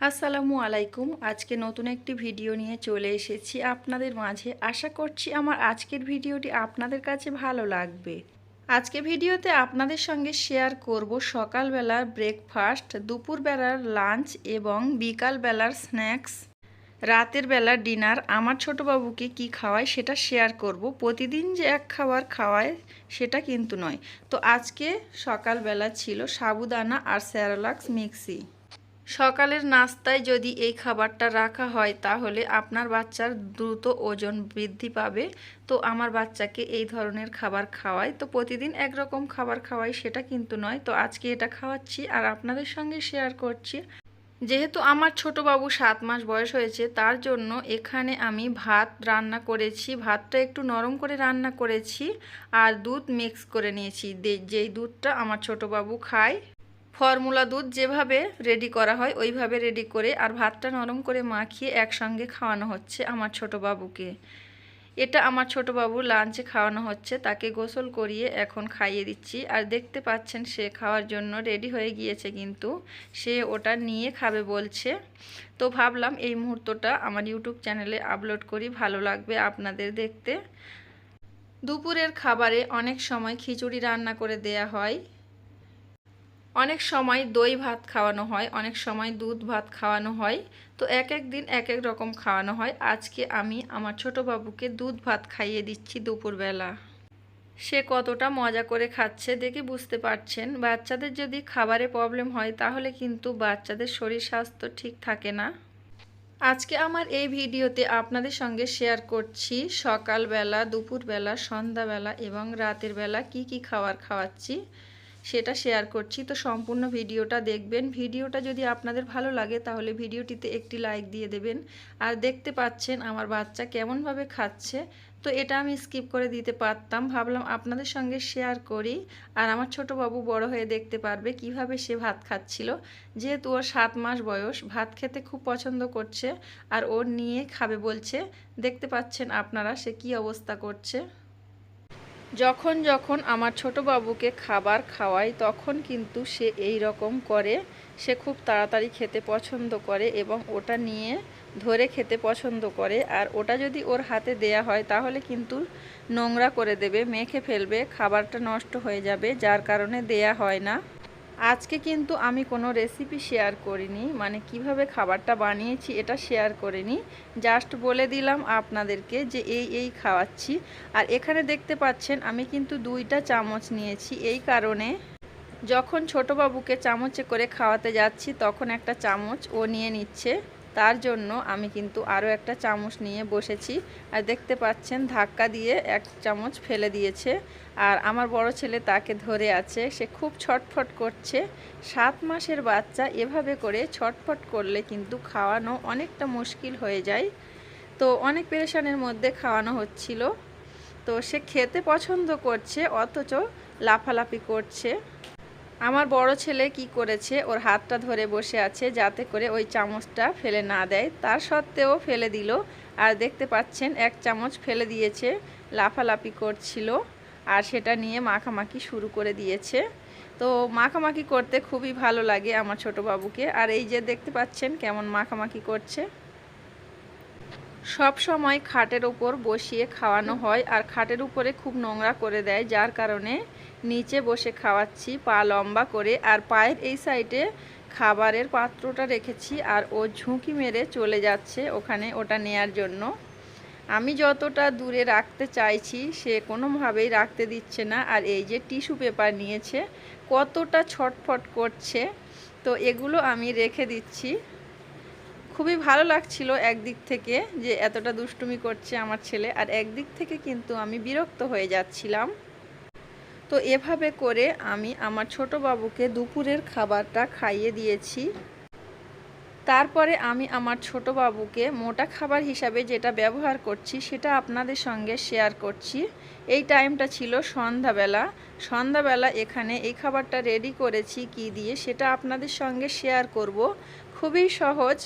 আসসালামু আলাইকুম। আজকে নতুন একটি ভিডিও নিয়ে চলে এসেছি আপনাদের মাঝে। আশা করছি আমার আজকের ভিডিওটি আপনাদের কাছে ভালো লাগবে। আজকে ভিডিওতে আপনাদের সঙ্গে শেয়ার করব সকালবেলার ব্রেকফাস্ট, দুপুরবেলার লাঞ্চ এবং বিকালবেলার স্ন্যাক্স। রাতের বেলার ডিনার, আমার ছোট বাবুকে কি খাওয়ায় সেটা শেয়ার করব। প্রতিদিন যে এক খাবার খাওয়ায় সেটা কিন্তু নয়। তো আজকে সকালবেলা ছিল সাবুদানা আর স্যারোলাক্স মিক্সি। সকালের নাস্তায় যদি এই খাবারটা রাখা হয়, তাহলে আপনার বাচ্চার দ্রুত ওজন বৃদ্ধি পাবে। তো আমার বাচ্চাকে এই ধরনের খাবার খাওয়াই। তো প্রতিদিন একরকম খাবার খাওয়াই সেটা কিন্তু নয়। তো আজকে এটা খাওয়াচ্ছি আর আপনাদের সঙ্গে শেয়ার করছি। যেহেতু আমার ছোট বাবু সাত মাস বয়স হয়েছে, তার জন্য এখানে আমি ভাত রান্না করেছি। ভাতটা একটু নরম করে রান্না করেছি আর দুধ মিক্স করে নিয়েছি। যেই দুধটা আমার ছোট বাবু খায় ফর্মুলা দুধ যেভাবে রেডি করা হয়, ওইভাবে রেডি করে আর ভাতটা নরম করে মাখিয়ে একসঙ্গে খাওয়ানো হচ্ছে আমার ছোট বাবুকে। এটা আমার ছোট বাবু লাঞ্চে খাওয়ানো হচ্ছে, তাকে গোসল করিয়ে এখন খাইয়ে দিচ্ছি। আর দেখতে পাচ্ছেন সে খাওয়ার জন্য রেডি হয়ে গিয়েছে কিন্তু, সে ওটা নিয়ে খাবে বলছে। তো ভাবলাম এই মুহূর্তটা আমার ইউটিউব চ্যানেলে আপলোড করি, ভালো লাগবে আপনাদের দেখতে। দুপুরের খাবারে অনেক সময় খিচুড়ি রান্না করে দেয়া হয়। অনেক সময় দই ভাত খাওয়ানো হয়, অনেক সময় দুধ ভাত খাওয়ানো হয়, তো এক এক দিন এক এক রকম খাওয়ানো হয়। আজকে আমি আমার ছোট বাবুকে দুধ ভাত খাইয়ে দিচ্ছি দুপুরবেলা। সে কতটা মজা করে খাচ্ছে দেখে বুঝতে পারছেন। বাচ্চাদের যদি খাবারে প্রবলেম হয়, তাহলে কিন্তু বাচ্চাদের শরীর স্বাস্থ্য ঠিক থাকে না। আজকে আমার এই ভিডিওতে আপনাদের সঙ্গে শেয়ার করছি সকালবেলা, দুপুরবেলা, সন্ধ্যাবেলা এবং রাতের বেলা কি কি খাবার খাওয়াচ্ছি। সেটা শেয়ার করছি। তো সম্পূর্ণ ভিডিওটা দেখবেন। ভিডিওটা যদি আপনাদের ভালো লাগে, তাহলে ভিডিওটিতে একটি লাইক দিয়ে দেবেন। আর দেখতে পাচ্ছেন আমার বাচ্চা কেমনভাবে খাচ্ছে। তো এটা আমি স্কিপ করে দিতে পারতাম। ভাবলাম আপনাদের সঙ্গে শেয়ার করি। আর আমার ছোট বাবু বড় হয়ে দেখতে পারবে কীভাবে সে ভাত খাচ্ছিল। যেহেতু ওর সাত মাস বয়স, ভাত খেতে খুব পছন্দ করছে। আর ওর নিয়ে খাবে বলছে, দেখতে পাচ্ছেন আপনারা সে কি অবস্থা করছে? যখন যখন আমার ছোট বাবুকে খাবার খাওয়াই, তখন কিন্তু সে এই রকম করে। সে খুব তাড়াতাড়ি খেতে পছন্দ করে এবং ওটা নিয়ে ধরে খেতে পছন্দ করে। আর ওটা যদি ওর হাতে দেয়া হয়, তাহলে কিন্তু নোংরা করে দেবে, মেখে ফেলবে, খাবারটা নষ্ট হয়ে যাবে, যার কারণে দেয়া হয় না। আজকে কিন্তু আমি কোনো রেসিপি শেয়ার করিনি মানে কীভাবে খাবারটা বানিয়েছি এটা শেয়ার করিনি। জাস্ট বলে দিলাম আপনাদেরকে যে এই এই খাওয়াচ্ছি। আর এখানে দেখতে পাচ্ছেন আমি কিন্তু দুইটা চামচ নিয়েছি, এই কারণে যখন ছোট বাবুকে চামচে করে খাওয়াতে যাচ্ছি তখন একটা চামচ ও নিয়ে নিচ্ছে। তার জন্য আমি কিন্তু আরও একটা চামচ নিয়ে বসেছি। আর দেখতে পাচ্ছেন ধাক্কা দিয়ে এক চামচ ফেলে দিয়েছে। আর আমার বড় ছেলে তাকে ধরে আছে। সে খুব ছটফট করছে। সাত মাসের বাচ্চা এভাবে করে ছটফট করলে কিন্তু খাওয়ানো অনেকটা মুশকিল হয়ে যায়। তো অনেক পেরেশানের মধ্যে খাওয়ানো হচ্ছিল। তো সে খেতে পছন্দ করছে, অথচ লাফালাফি করছে। আমার বড় ছেলে কি করেছে? ওর হাতটা ধরে বসে আছে যাতে করে ওই চামচটা ফেলে না দেয়। তার সত্ত্বেও ফেলে দিল। আর দেখতে পাচ্ছেন, এক চামচ ফেলে দিয়েছে, লাফালাফি করছিল আর সেটা নিয়ে মাখামাখি শুরু করে দিয়েছে। তো মাখামাখি করতে খুবই ভালো লাগে আমার ছোট বাবুকে। আর এই যে দেখতে পাচ্ছেন কেমন মাখামাখি করছে। সব সময় খাটের উপর বসিয়ে খাওয়ানো হয় আর খাটের উপরে খুব নোংরা করে দেয় যার কারণে নিচে বসে খাওয়াচ্ছি পা লম্বা করে আর পায়ের এই সাইডে খাবারের পাত্রটা রেখেছি আর ও ঝুঁকি মেরে চলে যাচ্ছে ওখানে ওটা নেয়ার জন্য। আমি যতটা দূরে রাখতে চাইছি সে কোনোভাবেই রাখতে দিচ্ছে না আর এই যে টিস্যু পেপার নিয়েছে কতটা ছটফট করছে তো এগুলো আমি রেখে দিচ্ছি। খুবই ভালো লাগছিল একদিক থেকে যে এতটা দুষ্টুমি করছে আমার ছেলে। আর একদিক থেকে কিন্তু আমি বিরক্ত হয়ে যাচ্ছিলাম। তো এভাবে করে আমি আমার ছোট বাবুকে দুপুরের খাবারটা খাইয়ে দিয়েছি। তারপরে আমি আমার ছোট বাবুকে মোটা খাবার হিসাবে যেটা ব্যবহার করছি সেটা আপনাদের সঙ্গে শেয়ার করছি। এই টাইমটা ছিল সন্ধ্যাবেলা। সন্ধ্যাবেলা এখানে এই খাবারটা রেডি করেছি কি দিয়ে সেটা আপনাদের সঙ্গে শেয়ার করব। খুবই সহজ।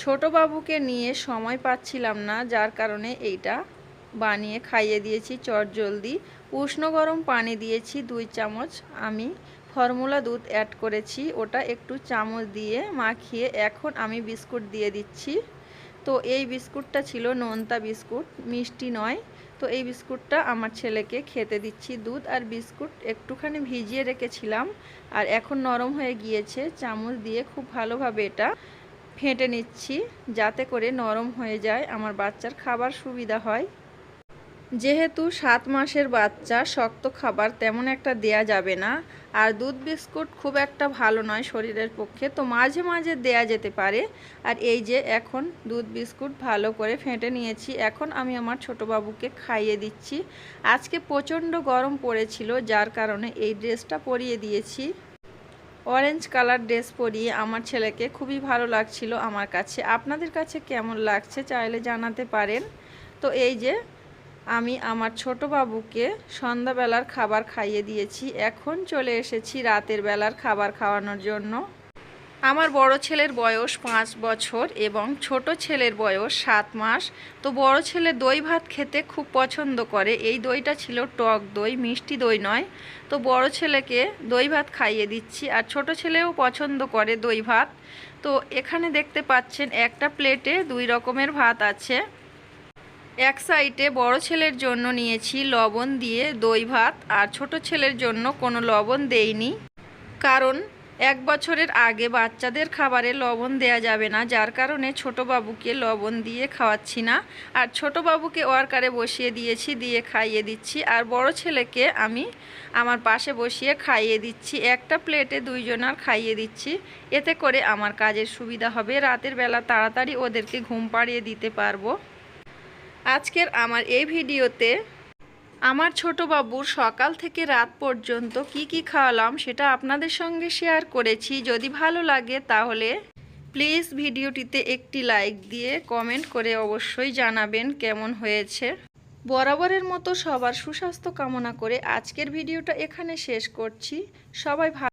ছোট বাবুকে নিয়ে সময় পাচ্ছিলাম না, যার কারণে এইটা বানিয়ে খাইয়ে দিয়েছি। চট জলদি উষ্ণ গরম পানি দিয়েছি দুই চামচ। আমি ফর্মুলা দুধ অ্যাড করেছি, ওটা একটু চামচ দিয়ে মাখিয়ে এখন আমি বিস্কুট দিয়ে দিচ্ছি। তো এই বিস্কুটটা ছিল নোনতা বিস্কুট, মিষ্টি নয়। তো এই বিস্কুটটা আমার ছেলেকে খেতে দিচ্ছি। দুধ আর বিস্কুট একটুখানি ভিজিয়ে রেখেছিলাম আর এখন নরম হয়ে গিয়েছে। চামচ দিয়ে খুব ভালোভাবে এটা ফেটে নিচ্ছি যাতে করে নরম হয়ে যায়, আমার বাচ্চার খাবার সুবিধা হয়। যেহেতু সাত মাসের বাচ্চা, শক্ত খাবার তেমন একটা দেয়া যাবে না। আর দুধ বিস্কুট খুব একটা ভালো নয় শরীরের পক্ষে, তো মাঝে মাঝে দেয়া যেতে পারে। আর এই যে এখন দুধ বিস্কুট ভালো করে ফেটে নিয়েছি, এখন আমি আমার ছোট বাবুকে খাইয়ে দিচ্ছি। আজকে প্রচণ্ড গরম পড়েছিল, যার কারণে এই ড্রেসটা পরিয়ে দিয়েছি। অরেঞ্জ কালার ড্রেস পরিয়ে আমার ছেলেকে খুবই ভালো লাগছিল আমার কাছে। আপনাদের কাছে কেমন লাগছে চাইলে জানাতে পারেন। তো এই যে, আমি আমার ছোট বাবুকে সন্ধ্যাবেলার খাবার খাইয়ে দিয়েছি। এখন চলে এসেছি রাতের বেলার খাবার খাওয়ানোর জন্য। আমার বড় ছেলের বয়স পাঁচ বছর এবং ছোট ছেলের বয়স সাত মাস। তো বড় ছেলে দই ভাত খেতে খুব পছন্দ করে। এই দইটা ছিল টক দই, মিষ্টি দই নয়। তো বড় ছেলেকে দই ভাত খাইয়ে দিচ্ছি আর ছোট ছেলেও পছন্দ করে দই ভাত। তো এখানে দেখতে পাচ্ছেন একটা প্লেটে দুই রকমের ভাত আছে। এক সাইডে বড় ছেলের জন্য নিয়েছি লবণ দিয়ে দই ভাত আর ছোট ছেলের জন্য কোনো লবণ দেইনি। কারণ এক বছরের আগে বাচ্চাদের খাবারে লবণ দেয়া যাবে না, যার কারণে ছোট বাবুকে লবণ দিয়ে খাওয়াচ্ছি না। আর ছোট বাবুকে ওয়ার্কারে বসিয়ে দিয়েছি, দিয়ে খাইয়ে দিচ্ছি। আর বড় ছেলেকে আমি আমার পাশে বসিয়ে খাইয়ে দিচ্ছি। একটা প্লেটে দুইজনার খাইয়ে দিচ্ছি। এতে করে আমার কাজের সুবিধা হবে। রাতের বেলা তাড়াতাড়ি ওদেরকে ঘুম পাড়িয়ে দিতে পারব। আজকের আমার এই ভিডিওতে আমার ছোট বাবুর সকাল থেকে রাত পর্যন্ত কি কি খাওয়ালাম সেটা আপনাদের সঙ্গে শেয়ার করেছি। যদি ভালো লাগে তাহলে প্লিজ ভিডিওটিতে একটি লাইক দিয়ে কমেন্ট করে অবশ্যই জানাবেন কেমন হয়েছে। বরাবরের মতো সবার সুস্বাস্থ্য কামনা করে আজকের ভিডিওটা এখানে শেষ করছি। সবাই ভালো